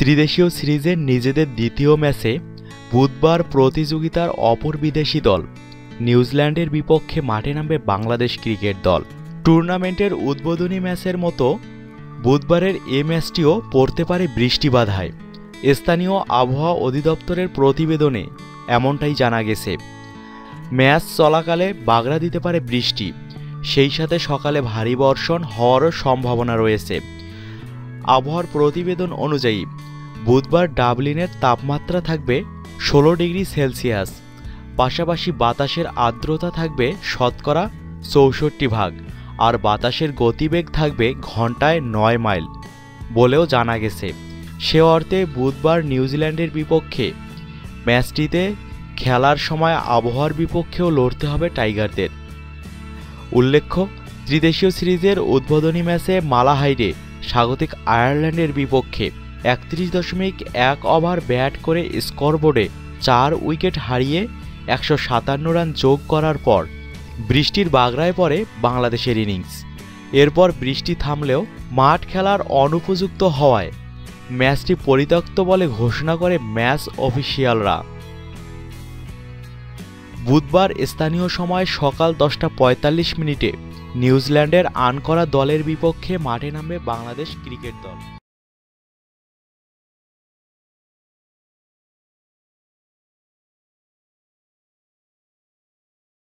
ত্রিদেশীয় সিরিজের নিজেদের দ্বিতীয় ম্যাচে বুধবার প্রতিযোগিতার অপর বিদেশি দল নিউজিল্যান্ডের বিপক্ষে মাঠে নামবে বাংলাদেশ ক্রিকেট দল। টুর্নামেন্টের উদ্বোধনী ম্যাচের মতো বুধবারের এ ম্যাচটিও পড়তে পারে বৃষ্টি বাধায়। স্থানীয় আবহাওয়া অধিদপ্তরের প্রতিবেদনে এমনটাই জানা গেছে। ম্যাচ চলাকালে বাগড়া দিতে পারে বৃষ্টি। সেই সাথে সকালে ভারী বর্ষণ হওয়ারও সম্ভাবনা রয়েছে। আবহাওয়ার প্রতিবেদন অনুযায়ী, বুধবার ডাবলিনের তাপমাত্রা থাকবে ষোলো ডিগ্রি সেলসিয়াস। পাশাপাশি বাতাসের আর্দ্রতা থাকবে শতকরা চৌষট্টি ভাগ আর বাতাসের গতিবেগ থাকবে ঘন্টায় নয় মাইল বলেও জানা গেছে। সে অর্থে বুধবার নিউজিল্যান্ডের বিপক্ষে ম্যাচটিতে খেলার সময় আবহাওয়ার বিপক্ষেও লড়তে হবে টাইগারদের। উল্লেখ্য, ত্রিদেশীয় সিরিজের উদ্বোধনী ম্যাচে মালাহাইডে স্বাগতিক আয়ারল্যান্ডের বিপক্ষে একত্রিশ দশমিক এক ওভার ব্যাট করে স্কোরবোর্ডে চার উইকেট হারিয়ে একশো সাতান্ন রান যোগ করার পর বৃষ্টির বাগড়ায় পড়ে বাংলাদেশের ইনিংস। এরপর বৃষ্টি থামলেও মাঠ খেলার অনুপযুক্ত হওয়ায় ম্যাচটি পরিত্যক্ত বলে ঘোষণা করে ম্যাচ অফিসিয়ালরা। বুধবার স্থানীয় সময় সকাল দশটা পঁয়তাল্লিশ মিনিটে নিউজিল্যান্ডের আনকরা দলের বিপক্ষে মাঠে নামবে বাংলাদেশ ক্রিকেট দল।